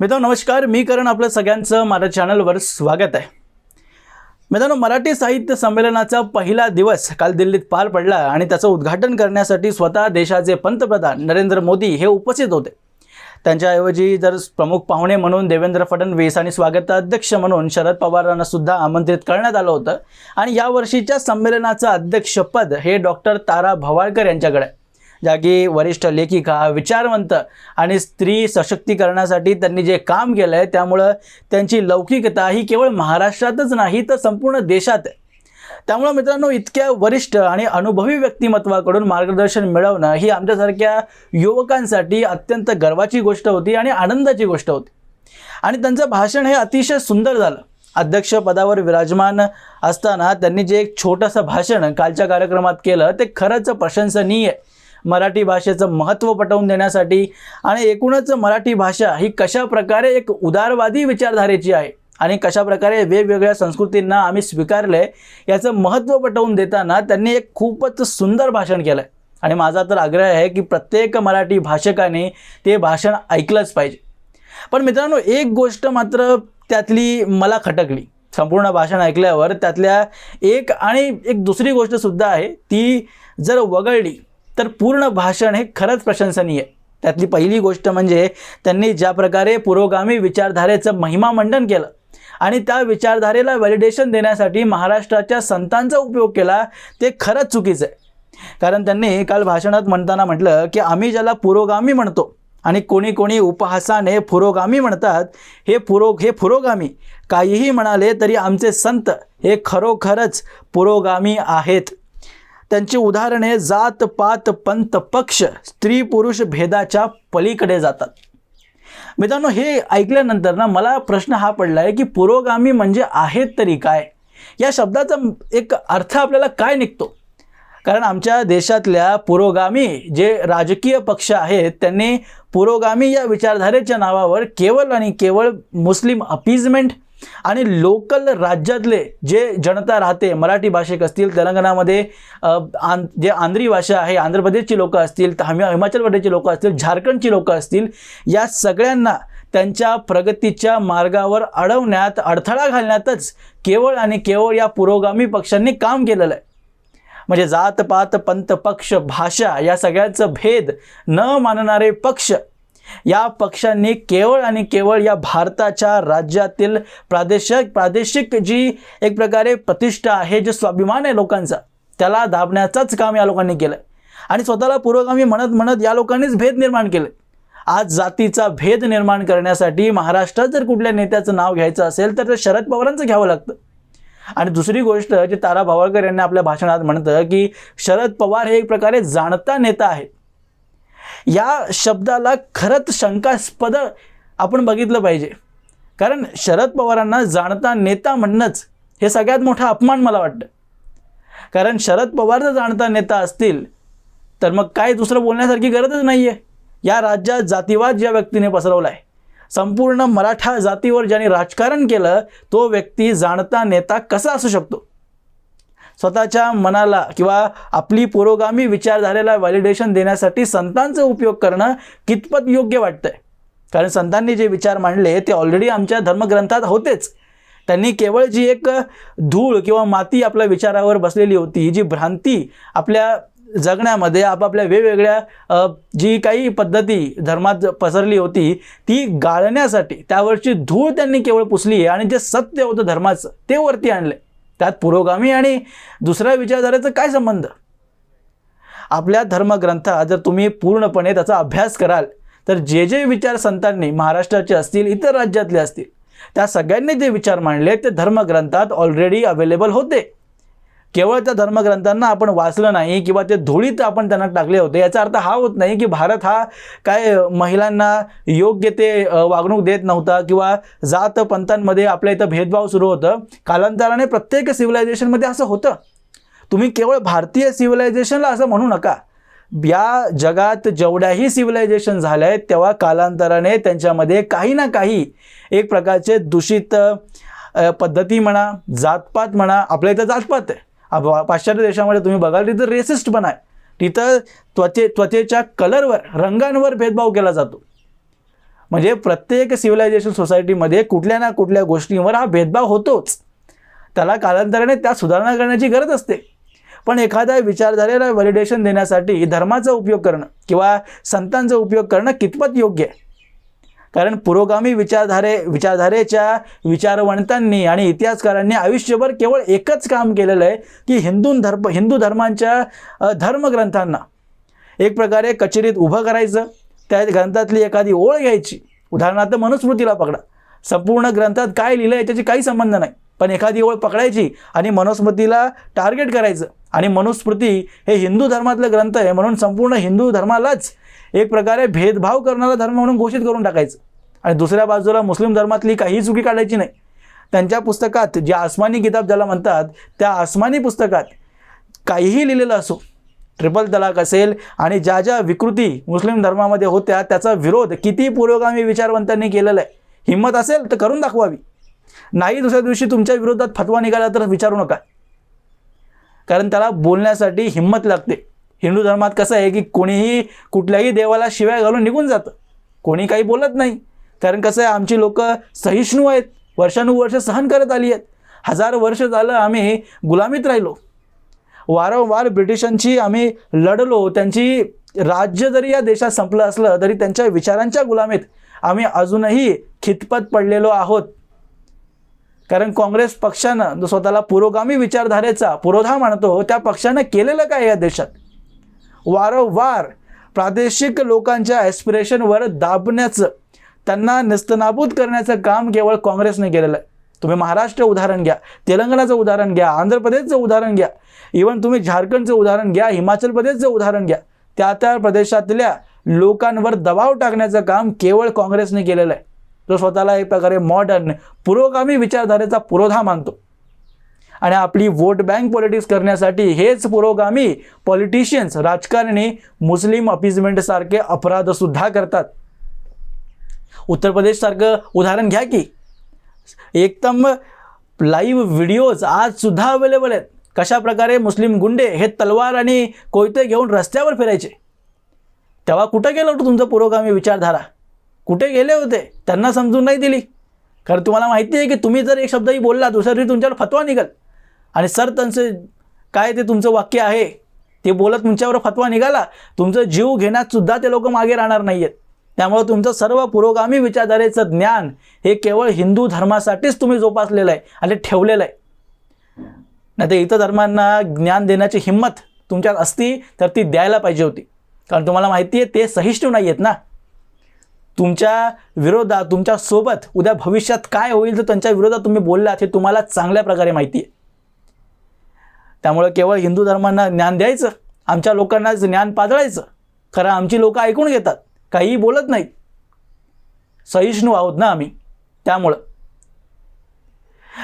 मित्रांनो नमस्कार. मी करण आपलं सगळ्यांचं माझ्या चॅनलवर स्वागत आहे. मित्रांनो मराठी साहित्य संमेलनाचा पहिला दिवस काल दिल्लीत पार पडला आणि त्याचं उद्घाटन करण्यासाठी स्वतः देशाचे पंतप्रधान नरेंद्र मोदी हे उपस्थित होते. त्यांच्याऐवजी जर प्रमुख पाहुणे म्हणून देवेंद्र फडणवीस आणि स्वागताध्यक्ष म्हणून शरद पवारांना सुद्धा आमंत्रित करण्यात आलं होतं. आणि यावर्षीच्या संमेलनाचं अध्यक्षपद हे डॉक्टर तारा भवाळकर यांच्याकडे आहे. ज्या की वरिष्ठ लेखिका विचारवंत आणि स्त्री सशक्तीकरणासाठी त्यांनी जे काम केलं आहे त्यामुळं त्यांची लौकिकता ही केवळ महाराष्ट्रातच नाही तर संपूर्ण देशात आहे. त्यामुळं मित्रांनो इतक्या वरिष्ठ आणि अनुभवी व्यक्तिमत्वाकडून मार्गदर्शन मिळवणं ही आमच्यासारख्या युवकांसाठी अत्यंत गर्वाची गोष्ट होती आणि आनंदाची गोष्ट होती. आणि त्यांचं भाषण हे अतिशय सुंदर झालं. अध्यक्षपदावर विराजमान असताना त्यांनी जे एक छोटंसं भाषण कालच्या कार्यक्रमात केलं ते खरंच प्रशंसनीय आहे. मराठी भाषेचं महत्त्व पटवून देण्यासाठी आणि एकूणच मराठी भाषा ही कशा प्रकारे एक उदारवादी विचारधारेची आहे आणि कशा प्रकारे वेगवेगळ्या संस्कृतींना आम्ही स्वीकारले याचं महत्त्व पटवून देताना त्यांनी एक खूपच सुंदर भाषण केलं आहे आणि माझा तर आग्रह आहे की प्रत्येक मराठी भाषकाने ते भाषण ऐकलंच पाहिजे. पण मित्रांनो एक गोष्ट मात्र त्यातली मला खटकली. संपूर्ण भाषण ऐकल्यावर त्यातल्या एक आणि एक दुसरी गोष्टसुद्धा आहे ती जर वगळली तर पूर्ण भाषण हे खरंच प्रशंसनीय. त्यातली पहिली गोष्ट म्हणजे त्यांनी ज्या प्रकारे पुरोगामी विचारधारेचं महिमा मंडन केलं आणि त्या विचारधारेला व्हॅलिडेशन देण्यासाठी महाराष्ट्राच्या संतांचा उपयोग केला ते खरंच चुकीचं आहे. कारण त्यांनी काल भाषणात म्हणताना म्हटलं की आम्ही ज्याला पुरोगामी म्हणतो आणि कोणी कोणी उपहासाने पुरोगामी म्हणतात हे पुरो हे पुरोगामी. काहीही म्हणाले तरी आमचे संत हे खरोखरच पुरोगामी आहेत. त्यांची उदाहरणे जात पात पंत पक्ष. स्त्री पुरुष भेदाच्या पलीकडे जातात. मित्रांनो हे ऐकल्यानंतर ना मला प्रश्न हा पडला आहे की पुरोगामी म्हणजे आहेत तरी काय? या शब्दाचा एक अर्थ आपल्याला काय निघतो? कारण आमच्या देशातल्या पुरोगामी जे राजकीय पक्ष आहेत त्यांनी पुरोगामी या विचारधारेच्या नावावर केवळ आणि केवळ मुस्लिम अपीजमेंट आणि लोकल राज्यातले जे जनता राहते मराठी भाषिक असतील तेलंगणामध्ये आं जे आंध्री भाषा आहे आंध्र प्रदेशची लोकं असतील हिमा हिमाचल प्रदेशची लोकं असतील झारखंडची लोकं असतील या सगळ्यांना त्यांच्या प्रगतीच्या मार्गावर अडवण्यात अडथळा घालण्यातच केवळ आणि केवळ या पुरोगामी पक्षांनी काम केलेलं आहे. म्हणजे जात पात पंत पक्ष भाषा या सगळ्याचं भेद न मानणारे पक्ष या पक्षांनी केवळ आणि केवळ या भारताच्या राज्यातील प्रादेशिक प्रादेशिक जी एक प्रकारे प्रतिष्ठा आहे जे स्वाभिमान आहे लोकांचा त्याला दाबण्याचंच काम या लोकांनी केलं आणि स्वतःला पूर्वगामी म्हणत म्हणत या लोकांनीच भेद निर्माण केले आज जातीचा भेद निर्माण करण्यासाठी महाराष्ट्रात जर कुठल्या नेत्याचं नाव घ्यायचं असेल तर ते शरद पवारांचं घ्यावं लागतं. आणि दुसरी गोष्ट जी तारा भावळकर यांनी आपल्या भाषणात म्हणतं की शरद पवार हे एक प्रकारे जाणता नेता आहेत. या शब्दाला खरंच शंकास्पद आपण बघितलं पाहिजे. कारण शरद पवारांना जाणता नेता म्हणणंच हे सगळ्यात मोठा अपमान मला वाटतं. कारण शरद पवार जर जाणता नेता असतील तर मग काय दुसरं बोलण्यासारखी गरजच नाही आहे या राज्यात जातीवाद ज्या व्यक्तीने पसरवला आहे संपूर्ण मराठा जातीवर ज्याने राजकारण केलं तो व्यक्ती जाणता नेता कसा असू शकतो? स्वतःच्या मनाला किंवा आपली पुरोगामी विचारधारेला व्हॅलिडेशन देण्यासाठी संतांचा उपयोग करणं कितपत योग्य वाटतंय? कारण संतांनी जे विचार मांडले ते ऑलरेडी आमच्या धर्मग्रंथात होतेच. त्यांनी केवळ जी एक धूळ किंवा माती आपल्या विचारावर बसलेली होती जी भ्रांती आपल्या जगण्यामध्ये आपापल्या वेगवेगळ्या जी काही पद्धती धर्मात पसरली होती ती गाळण्यासाठी त्यावरची धूळ त्यांनी केवळ पुसली आहे आणि जे सत्य होतं धर्माचं ते वरती आणले त्यात पुरोगामी आणि दुसऱ्या विचारधारेचा काय संबंध? आपल्या धर्मग्रंथात जर तुम्ही पूर्णपणे त्याचा अभ्यास कराल तर जे जे विचार संतांनी महाराष्ट्राचे असतील इतर राज्यातले असतील त्या सगळ्यांनी जे विचार मांडले ते धर्मग्रंथात ऑलरेडी अवेलेबल होते. केवळ त्या धर्मग्रंथांना आपण वाचलं नाही किंवा ते धुळीत आपण त्यांना टाकले होते याचा अर्थ हा होत नाही की भारत हा काय महिलांना योग्य ते वागणूक देत नव्हता किंवा जात पंथांमध्ये आपल्या इथं भेदभाव सुरू होतं. कालांतराने प्रत्येक सिव्हिलायझेशनमध्ये असं होतं. तुम्ही केवळ भारतीय सिव्हिलायझेशनला असं म्हणू नका. या जगात जेवढ्याही सिव्हिलायझेशन झाल्या आहेत तेव्हा कालांतराने त्यांच्यामध्ये काही ना काही एक प्रकारचे दूषित पद्धती म्हणा जातपात म्हणा आपल्या इथं जातपात आहे. पाश्चात्य देशामध्ये तुम्ही बघाल तिथं रेसिस्ट पण आहे. तिथं त्वचे त्वचेच्या कलरवर रंगांवर भेदभाव केला जातो. म्हणजे प्रत्येक सिव्हिलायझेशन सोसायटीमध्ये कुठल्या ना कुठल्या गोष्टींवर हा भेदभाव होतोच. त्याला कालांतराने त्या सुधारणा करण्याची गरज असते. पण एखाद्या विचारधारेला व्हॅलिडेशन देण्यासाठी धर्माचा उपयोग करणं किंवा संतांचा उपयोग करणं कितपत योग्य आहे? कारण पुरोगामी विचारधारे विचारधारेच्या विचारवंतांनी आणि इतिहासकारांनी आयुष्यभर केवळ एकच काम केलेलं आहे की हिंदू धर्म हिंदू धर्मांच्या धर्मग्रंथांना. एक प्रकारे कचेरीत उभं करायचं त्या ग्रंथातली एखादी ओळ घ्यायची. उदाहरणार्थ मनुस्मृतीला पकडा. संपूर्ण ग्रंथात काय लिहिलं आहे त्याची काही संबंध नाही. पण एखादी ओळ पकडायची आणि मनुस्मृतीला टार्गेट करायचं. आणि मनुस्मृती हे हिंदू धर्मातलं ग्रंथ आहे म्हणून संपूर्ण हिंदू धर्मालाच एक प्रकारे भेदभाव करणारा धर्म म्हणून घोषित करून टाकायचं. आणि दुसऱ्या बाजूला मुस्लिम धर्मातली काही चुकी काढायची नाही. त्यांच्या पुस्तकात जे आसमानी किताब ज्याला म्हणतात त्या आसमानी पुस्तकात काहीही लिहिलेलं असो ट्रिपल तलाक असेल आणि ज्या ज्या विकृती मुस्लिम धर्मामध्ये होत्या त्याचा विरोध किती पुरोगामी विचारवंतांनी केलेला आहे. हिंमत असेल तर करून दाखवावी. नाही दुसऱ्या दिवशी तुमच्या विरोधात फतवा निघाला तर विचारू नका. कारण त्याला बोलण्यासाठी हिंमत लागते. हिंदू धर्मात कसं आहे की कोणीही कुठल्याही देवाला शिव्या घालून निघून जातं. कोणी काही बोलत नाही. कारण कसं आहे आमची लोक सहिष्णू आहेत. वर्षानुवर्ष सहन करत आली आहेत. हजार वर्ष झालं आम्ही गुलामीत राहिलो. वारंवार ब्रिटिशांची आम्ही लढलो. त्यांची राज्य जरी या देशात संपलं असलं तरी त्यांच्या विचारांच्या गुलामीत आम्ही अजूनही खितपत पडलेलो आहोत. कारण काँग्रेस पक्षानं जो स्वतःला पुरोगामी विचारधारेचा पुरोधा मानतो. त्या पक्षानं केलेलं काय या देशात? वारंवार प्रादेशिक लोकांच्या ॲस्पिरेशनवर दाबण्याचं त्यांना नस्तनाबूत करण्याचं काम केवळ काँग्रेसने केलेलं आहे. तुम्ही महाराष्ट्र उदाहरण घ्या तेलंगणाचं उदाहरण घ्या आंध्र प्रदेशचं उदाहरण घ्या. इवन तुम्ही झारखंडचं उदाहरण घ्या हिमाचल प्रदेशचं उदाहरण घ्या. त्या त्या प्रदेशातल्या लोकांवर दबाव टाकण्याचं काम केवळ काँग्रेसने केलेलं आहे. तो स्वतःला एक प्रकारे मॉडर्न पुरोगामी विचारधारेचा पुरोधा मानतो. आणि आपली वोट बँक पॉलिटिक्स करण्यासाठी हेच पुरोगामी पॉलिटिशियन्स राजकारणी मुस्लिम अपिजमेंटसारखे अपराधसुद्धा करतात. उत्तर प्रदेशसारखं उदाहरण घ्या की एकदम लाईव्ह व्हिडिओज आजसुद्धा अवेलेबल आहेत. कशा प्रकारे मुस्लिम गुंडे हे तलवार आणि कोयते घेऊन रस्त्यावर फिरायचे? तेव्हा कुठं गेलं होतं तुमचं पुरोगामी विचारधारा? कुठे गेले होते? त्यांना समजून नाही दिली. कारण तुम्हाला माहिती आहे की तुम्ही जर एक शब्दही बोलला दुसऱ्या दिवशी तुमच्यावर फतवा निघल. आणि सर त्यांचं काय ते तुमचं वाक्य आहे? ते बोलत तुमच्यावर फतवा निघाला. तुमचं जीव घेण्यात सुद्धा ते लोक मागे राहणार नाही आहेत त्यामुळे तुमचं सर्व पुरोगामी विचारधारेचं ज्ञान हे केवळ हिंदू धर्मासाठीच तुम्ही जोपासलेलं आहे आणि ठेवलेलं आहे. नाही तर इतर धर्मांना ज्ञान देण्याची हिंमत तुमच्यात असती तर ती द्यायला पाहिजे होती. कारण तुम्हाला माहिती आहे ते सहिष्णू नाही आहेत ना. तुमच्या विरोधात तुमच्यासोबत उद्या भविष्यात काय होईल तर त्यांच्या विरोधात तुम्ही बोललात हे तुम्हाला चांगल्या प्रकारे माहिती आहे. त्यामुळे केवळ हिंदू धर्मांना ज्ञान द्यायचं आमच्या लोकांना ज्ञान पाजळायचं. खरं आमची लोकं ऐकून घेतात काहीही बोलत नाहीत. सहिष्णू आहोत ना आम्ही त्यामुळं.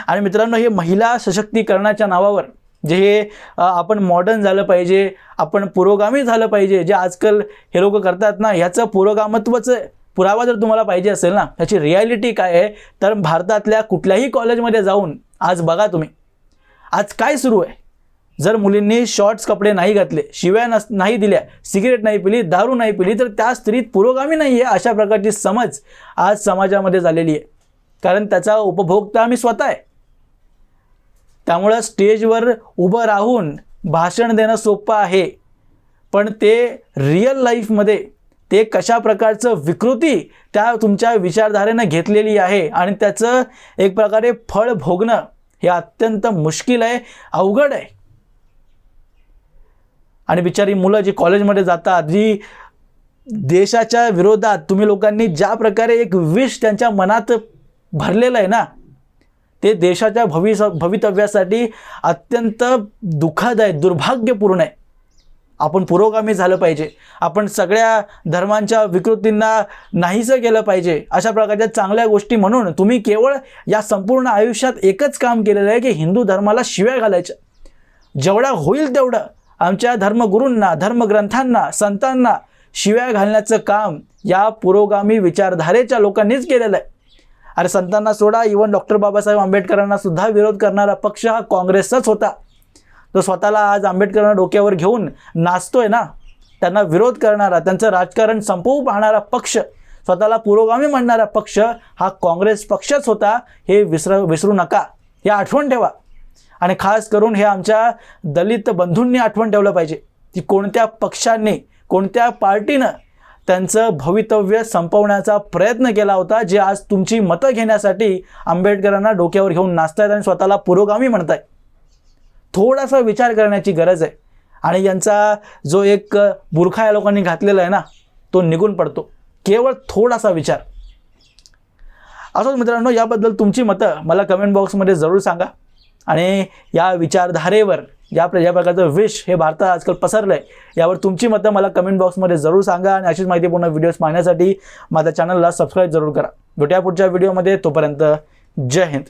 आणि मित्रांनो हे महिला सशक्तीकरणाच्या नावावर जे हे आपण मॉडर्न झालं पाहिजे आपण पुरोगामी झालं पाहिजे जे आजकाल हे लोक करतात ना ह्याचं पुरोगामत्वचं पुरावा जर तुम्हाला पाहिजे असेल ना ह्याची रियालिटी काय आहे तर भारतातल्या कुठल्याही कॉलेजमध्ये जाऊन आज बघा तुम्ही. आज काय सुरू आहे? जर मुलींनी शॉर्ट्स कपडे नाही घातले शिव्या नस नाही दिल्या सिगरेट नाही पिली दारू नाही पिली तर त्या स्त्रीत पुरोगामी नाही आहे अशा प्रकारची समज आज समाजामध्ये झालेली आहे. कारण त्याचा उपभोक्ता आम्ही स्वतः आहे. त्यामुळं स्टेजवर उभं राहून भाषण देणं सोपं आहे. पण ते रिअल लाईफमध्ये ते कशा प्रकारचं विकृती त्या तुमच्या विचारधारेनं घेतलेली आहे आणि त्याचं एक प्रकारे फळ भोगणं हे अत्यंत मुश्किल आहे अवघड आहे. आणि बिचारी मुलं जी कॉलेजमध्ये जातात जी देशाच्या विरोधात तुम्ही लोकांनी ज्या प्रकारे एक विष त्यांच्या मनात भरलेलं आहे ना ते देशाच्या भविस भवितव्यासाठी अत्यंत दुःखद आहे दुर्भाग्यपूर्ण आहे. आपण पुरोगामी झालं पाहिजे. आपण सगळ्या धर्मांच्या विकृतींना नाहीसं केलं पाहिजे. अशा प्रकारच्या चांगल्या गोष्टी म्हणून तुम्ही केवळ या संपूर्ण आयुष्यात एकच काम केलेलं आहे की हिंदू धर्माला शिव्या घालायच्या जेवढा होईल तेवढं. आमच्या धर्मगुरूंना धर्मग्रंथांना संतांना शिव्या घालण्याचं काम या पुरोगामी विचारधारेच्या लोकांनीच केलेलं आहे. अरे संतांना सोडा इवन डॉक्टर बाबासाहेब आंबेडकरांना सुद्धा विरोध करणारा पक्ष हा काँग्रेसचाच होता. तो स्वतःला आज आंबेडकरांना डोक्यावर घेऊन नाचतोय ना? त्यांना विरोध करणारा त्यांचं राजकारण संपवू पाहणारा पक्ष स्वतःला पुरोगामी म्हणणारा पक्ष हा काँग्रेस पक्षच होता हे विसर विसरू नका. हे आठवण ठेवा. आणि खास करून हे आमच्या दलित बंधूंनी आठवण ठेवलं पाहिजे की कोणत्या पक्षांनी कोणत्या पार्टीनं त्यांचं भवितव्य संपवण्याचा प्रयत्न केला होता जे आज तुमची मतं घेण्यासाठी आंबेडकरांना डोक्यावर घेऊन नाचतायत आणि स्वतःला पुरोगामी म्हणताय थोडासा विचार करण्याची गरज आहे. आणि यांचा जो एक बुरखा या लोकांनी घातलेला आहे ना तो निघून पडतो. केवळ थोडासा विचार. असंच मित्रांनो याबद्दल तुमची मतं मला कमेंट बॉक्समध्ये जरूर सांगा. आणि या विचारधारेवर या ज्या प्रकारचं विष हे भारतात आजकाल पसरलं आहे यावर तुमची मतं मला कमेंट बॉक्समध्ये जरूर सांगा आणि अशीच माहितीपूर्ण व्हिडिओज पाहण्यासाठी माझ्या चॅनलला सबस्क्राईब जरूर करा. भेटूया पुढच्या व्हिडिओमध्ये तोपर्यंत जय हिंद.